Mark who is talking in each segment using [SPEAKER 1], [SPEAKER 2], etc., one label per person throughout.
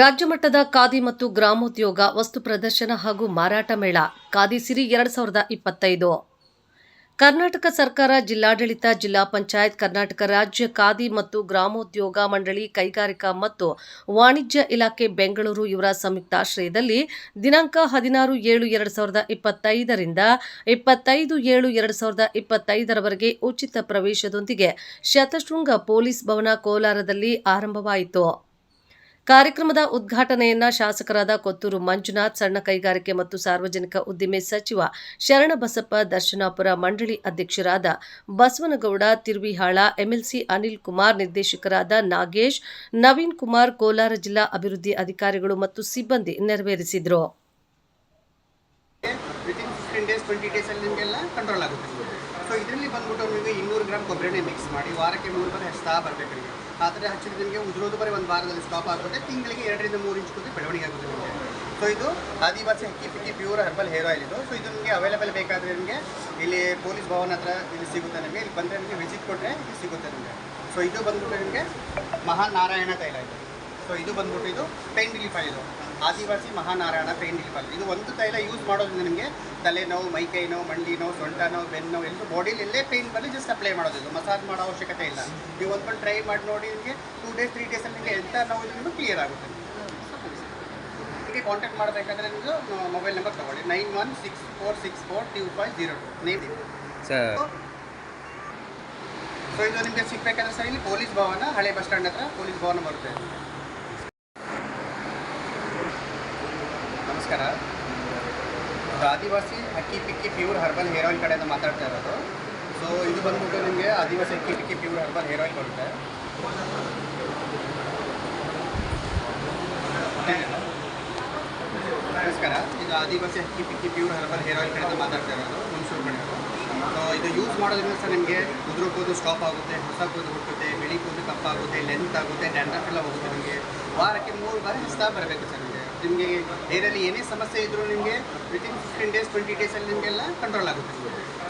[SPEAKER 1] ರಾಜ್ಯ ಮಟ್ಟದ ಖಾದಿ ಮತ್ತು ಗ್ರಾಮೋದ್ಯೋಗ, ವಸ್ತು ಪ್ರದರ್ಶನ ಹಾಗೂ ಮಾರಾಟ ಮೇಳ, ಖಾದಿ ಸಿರಿ ಎರಡು ಸಾವಿರದ ಇಪ್ಪತ್ತೈದು. ಕರ್ನಾಟಕ ಸರ್ಕಾರ ಜಿಲ್ಲಾಡಳಿತ, ಜಿಲ್ಲಾ ಪಂಚಾಯತ್, ಕರ್ನಾಟಕ ರಾಜ್ಯ ಖಾದಿ ಮತ್ತು ಗ್ರಾಮೋದ್ಯೋಗ ಮಂಡಳಿ ಕೈಗಾರಿಕಾ ಮತ್ತು ವಾಣಿಜ್ಯ ಇಲಾಖೆ ಬೆಂಗಳೂರು ಇವರ ಸಂಯುಕ್ತಾಶ್ರಯದಲ್ಲಿ ದಿನಾಂಕ ಹದಿನಾರು ಏಳು ಎರಡು ಸಾವಿರದ ಇಪ್ಪತ್ತೈದರಿಂದ ಇಪ್ಪತ್ತೈದು ಏಳು ಎರಡು ಸಾವಿರದ ಇಪ್ಪತ್ತೈದರವರೆಗೆ ಉಚಿತ ಪ್ರವೇಶದೊಂದಿಗೆ ಶತಶೃಂಗ ಪೊಲೀಸ್ ಭವನ ಕೋಲಾರದಲ್ಲಿ ಆರಂಭವಾಯಿತು. ಕಾರ್ಯಕ್ರಮದ ಉದ್ಘಾಟನೆಯನ್ನ ಶಾಸಕರಾದ ಕೊತ್ತೂರು ಮಂಜುನಾಥ್, ಸಣ್ಣ ಕೈಗಾರಿಕೆ ಮತ್ತು ಸಾರ್ವಜನಿಕ ಉದ್ದಿಮೆ ಸಚಿವ ಶರಣಬಸಪ್ಪ, ದರ್ಶನಾಪುರ ಮಂಡಳಿ ಅಧ್ಯಕ್ಷರಾದ ಬಸವನಗೌಡ, ತಿರ್ವಿಹಾಳ, ಎಂಎಲ್ಸಿ ಅನಿಲ್ ಕುಮಾರ್, ನಿರ್ದೇಶಕರಾದ ನಾಗೇಶ್, ನವೀನ್ ಕುಮಾರ್, ಕೋಲಾರ ಜಿಲ್ಲಾ ಅಭಿವೃದ್ಧಿ ಅಧಿಕಾರಿಗಳು ಮತ್ತು ಸಿಬ್ಬಂದಿ ನೆರವೇರಿಸಿದರು.
[SPEAKER 2] ಸೊ ಇದರಲ್ಲಿ ಬಂದ್ಬಿಟ್ಟು ನಿಮಗೆ ಇನ್ನೂರು ಗ್ರಾಮ್ ಕೊಬ್ಬರಿನೇ ಮಿಕ್ಸ್ ಮಾಡಿ, ವಾರಕ್ಕೆ ಮೂರು ಬಾರಿ ಹಚ್ತಾ ಬರಬೇಕು ನಿಮಗೆ. ಆ ಥರ ಹಚ್ಚಿದ್ರೆ ನಿಮಗೆ ಉದುರೋದು ಬರೀ ಒಂದು ವಾರದಲ್ಲಿ ಸ್ಟಾಪ್ ಆಗುತ್ತೆ ತಿಂಗಳಿಗೆ ಎರಡರಿಂದ ಮೂರು ಇಂಚ್ ಕೂತು ಬೆಳವಣಿಗೆ ಆಗುತ್ತೆ ನಿಮಗೆ. ಸೊ ಇದು Adivasi Hakki Pikki pure herbal hair oil ಇದು. ಸೊ ಇದು ನಿಮಗೆ ಅವೈಲೇಬಲ್ ಬೇಕಾದರೆ ನಿಮಗೆ ಇಲ್ಲಿ ಪೊಲೀಸ್ ಭವನ್ ಹತ್ರ ಇಲ್ಲಿ ಸಿಗುತ್ತೆ ನಿಮಗೆ. ಇಲ್ಲಿ ಬಂದರೆ ನಿಮಗೆ ವಿಸಿಟ್ ಕೊಟ್ಟರೆ ಇಲ್ಲಿ ಸಿಗುತ್ತೆ ನಿಮಗೆ. ಸೊ ಇದು ಬಂದ್ಬಿಟ್ಟು ನಿಮಗೆ ಮಹಾನಾರಾಯಣ ತೈಲ ಇದು. ಸೊ ಇದು ಬಂದ್ಬಿಟ್ಟು ಇದು ಪೇನ್ ರಿಲೀಫ್ ಆಯಿಲ್ ಇದು ಆದಿವಾಸಿ ಮಹಾನಾರಾಯಣ ಪೇನ್ ರಿಲೀಫ್ ಇದು ಒಂದು ತೈಲ ಯೂಸ್ ಮಾಡೋದ್ರಿಂದ ನಿಮಗೆ ತಲೆನೋವು ಮೈಕೈ ನೋವು ಮಂಡಿ ನೋವು ಸೊಂಟ ನೋವು ಬೆನ್ನು ನೋವು ಎಲ್ಲರೂ ಬಾಡಿಲಿ ಎಲ್ಲೇ ಪೇನ್ ಬರಲಿ ಜಸ್ಟ್ ಅಪ್ಲೈ ಮಾಡೋದು. ಇದು ಮಸಾಜ್ ಮಾಡೋ ಅವಶ್ಯಕತೆ ಇಲ್ಲ. ನೀವು ಒಂದ್ಕೊಂಡು ಟ್ರೈ ಮಾಡಿ ನೋಡಿ ನಿಮಗೆ ಟೂ ಡೇಸ್ ತ್ರೀ ಡೇಸಲ್ಲಿ ನಿಮಗೆ ಎಂಥ ನೋವು ನಿಮಗೆ ಕ್ಲಿಯರ್ ಆಗುತ್ತೆ. ನಿಮಗೆ ಕಾಂಟ್ಯಾಕ್ಟ್ ಮಾಡಬೇಕಾದ್ರೆ ನಿಮ್ಮದು ಮೊಬೈಲ್ ನಂಬರ್ ತಗೊಳ್ಳಿ. Nine one six four six four two five zero two name so ಇದು ನಿಮಗೆ ಸಿಗಬೇಕಾದ್ರೆ ಸರ್ ಇಲ್ಲಿ ಪೊಲೀಸ್ ಭವನ ಹಳೆ ಬಸ್ ಸ್ಟ್ಯಾಂಡ್ ಹತ್ರ ಪೊಲೀಸ್ ಭವನ ಬರುತ್ತೆ. ನಮಸ್ಕಾರ. Adivasi Akki Pikki pure herbal hair oil ಕಡೆಯಿಂದ ಮಾತಾಡ್ತಾ ಇರೋದು. ಸೊ ಇದು ಬಂದ್ಬಿಟ್ಟು ನಿಮಗೆ Adivasi Akki Pikki pure herbal hair oil ಬರುತ್ತೆ ನಮಸ್ಕಾರ. ಇದು Adivasi Akki Pikki pure herbal hair oil ಕಡೆಯಿಂದ ಮಾತಾಡ್ತಾ ಇರೋದು. ಹುಣಸೂರು ಮನೆ ಸೊ ಇದು ಯೂಸ್ ಮಾಡೋದ್ರಿಂದ ಸರ್ ನಿಮಗೆ ಉದುರು ಕೂದು ಸ್ಟಾಪ್ ಆಗುತ್ತೆ, ಹೊಸ ಕೂದು ಹುಟ್ಟುತ್ತೆ, ಬಿಳಿ ಕೂದು ಕಪ್ಪಾಗುತ್ತೆ ಲೆಂತ್ ಆಗುತ್ತೆ ಡ್ಯಾಂಡ್ರಫ್ ಎಲ್ಲ ಹೋಗುತ್ತೆ ನಿಮಗೆ. ವಾರಕ್ಕೆ ಮೂರು ಬಾರಿ ಹಸ್ತಾ ಬರಬೇಕು ಸರ್ ನಿಮಗೆ ಏರಲ್ಲಿ ಏನೇ ಸಮಸ್ಯೆ ಇದ್ದರೂ ನಿಮಗೆ ವಿತಿನ್ ಫಿಫ್ಟೀನ್ ಡೇಸ್ ಟ್ವೆಂಟಿ ಡೇಸಲ್ಲಿ ನಿಮಗೆಲ್ಲ ಕಂಟ್ರೋಲ್ ಆಗುತ್ತೆ.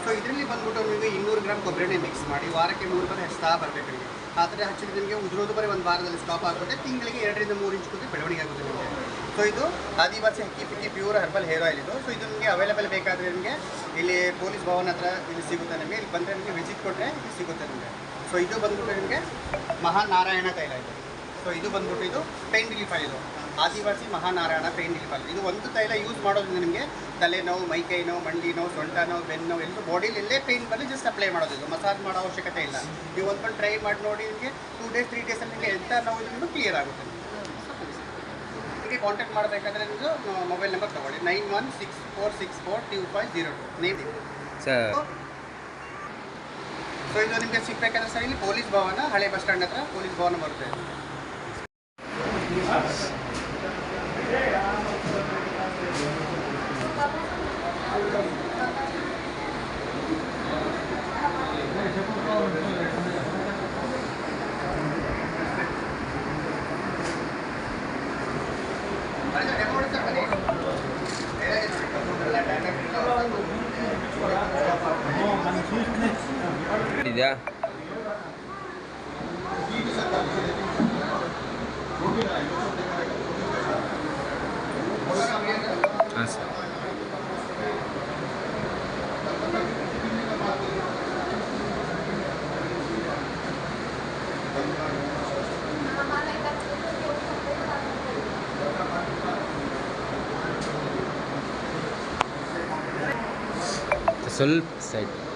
[SPEAKER 2] ಸೊ ಇದರಲ್ಲಿ ಬಂದ್ಬಿಟ್ಟು ನಿಮಗೆ ಇನ್ನೂರು ಗ್ರಾಮ್ ಕೊಬ್ಬರಿನೇ ಮಿಕ್ಸ್ ಮಾಡಿ ವಾರಕ್ಕೆ ಮೂರು ಬಾರಿ ಹಚ್ತಾ ಬರಬೇಕು ನಿಮಗೆ. ಆ ಥರ ಹಚ್ಚಿದ್ರೆ ನಿಮಗೆ ಉದುರೋದು ಬರೀ ಒಂದು ವಾರದಲ್ಲಿ ಸ್ಟಾಪ್ ಆಗುತ್ತೆ ತಿಂಗಳಿಗೆ ಎರಡರಿಂದ ಮೂರು ಇಂಚ್ ಕೂತು ಬೆಳವಣಿಗೆ ಆಗುತ್ತೆ ನಿಮಗೆ. ಸೊ ಇದು Adivasi Hakki Pikki pure herbal hair oil ಇದು. ಸೊ ಇದು ನಿಮಗೆ ಅವೈಲೇಬಲ್ ಬೇಕಾದರೆ ನಿಮಗೆ ಇಲ್ಲಿ ಪೊಲೀಸ್ ಭವನ ಹತ್ರ ಇಲ್ಲಿ ಸಿಗುತ್ತೆ ನಿಮಗೆ. ಇಲ್ಲಿ ಬಂದರೆ ನಿಮಗೆ ವಿಸಿಟ್ ಕೊಟ್ಟರೆ ಇಲ್ಲಿ ಸಿಗುತ್ತೆ ನಿಮಗೆ. ಸೊ ಇದು ಬಂದ್ಬಿಟ್ಟು ನಿಮಗೆ ಮಹಾನಾರಾಯಣ ತೈಲ ಇದು. ಸೊ ಇದು ಬಂದ್ಬಿಟ್ಟು ಇದು pain relief oil Adivasi Mahanarayana pain relief oil ಇದು ಒಂದು ತೈಲ ಯೂಸ್ ಮಾಡೋದ್ರಿಂದ ನಿಮಗೆ ತಲೆನೋವು ಮೈಕೈ ನೋವು ಮಂಡಿ ನೋವು ಸೊಂಟ ನೋವು ಬೆನ್ನು ನೋವು ಎಲ್ಲರೂ ಬಾಡಿಲಿ ಇಲ್ಲೇ ಪೇನ್ ಬಂದು ಜಸ್ಟ್ ಅಪ್ಲೈ ಮಾಡೋದು. ಇದು ಮಸಾಜ್ ಮಾಡೋ ಅವಶ್ಯಕತೆ ಇಲ್ಲ. ನೀವು ಒಂದ್ಕೊಂಡು ಟ್ರೈ ಮಾಡಿ ನೋಡಿ ನಿಮಗೆ ಟೂ ಡೇಸ್ ತ್ರೀ ಡೇಸಲ್ಲಿ ನಿಮಗೆ ಎಂಥ ನೋವು ನಿಮಗೆ ಕ್ಲಿಯರ್ ಆಗುತ್ತೆ. ನಿಮಗೆ ಕಾಂಟ್ಯಾಕ್ಟ್ ಮಾಡಬೇಕಾದ್ರೆ ನಿಮ್ಮದು ಮೊಬೈಲ್ ನಂಬರ್ ತಗೊಳ್ಳಿ. Nine one six four six four two five zero two name so ಇದು ನಿಮಗೆ ಸಿಗಬೇಕಾದ್ರೆ ಸರ್ ಇಲ್ಲಿ ಪೊಲೀಸ್ ಭವನ ಹಳೆ ಬಸ್ ಸ್ಟ್ಯಾಂಡ್ ಹತ್ರ ಪೊಲೀಸ್ ಭವನ ಬರುತ್ತೆ.
[SPEAKER 3] 对呀。是。ಸರ್ ಸ್ವಲ್ಪ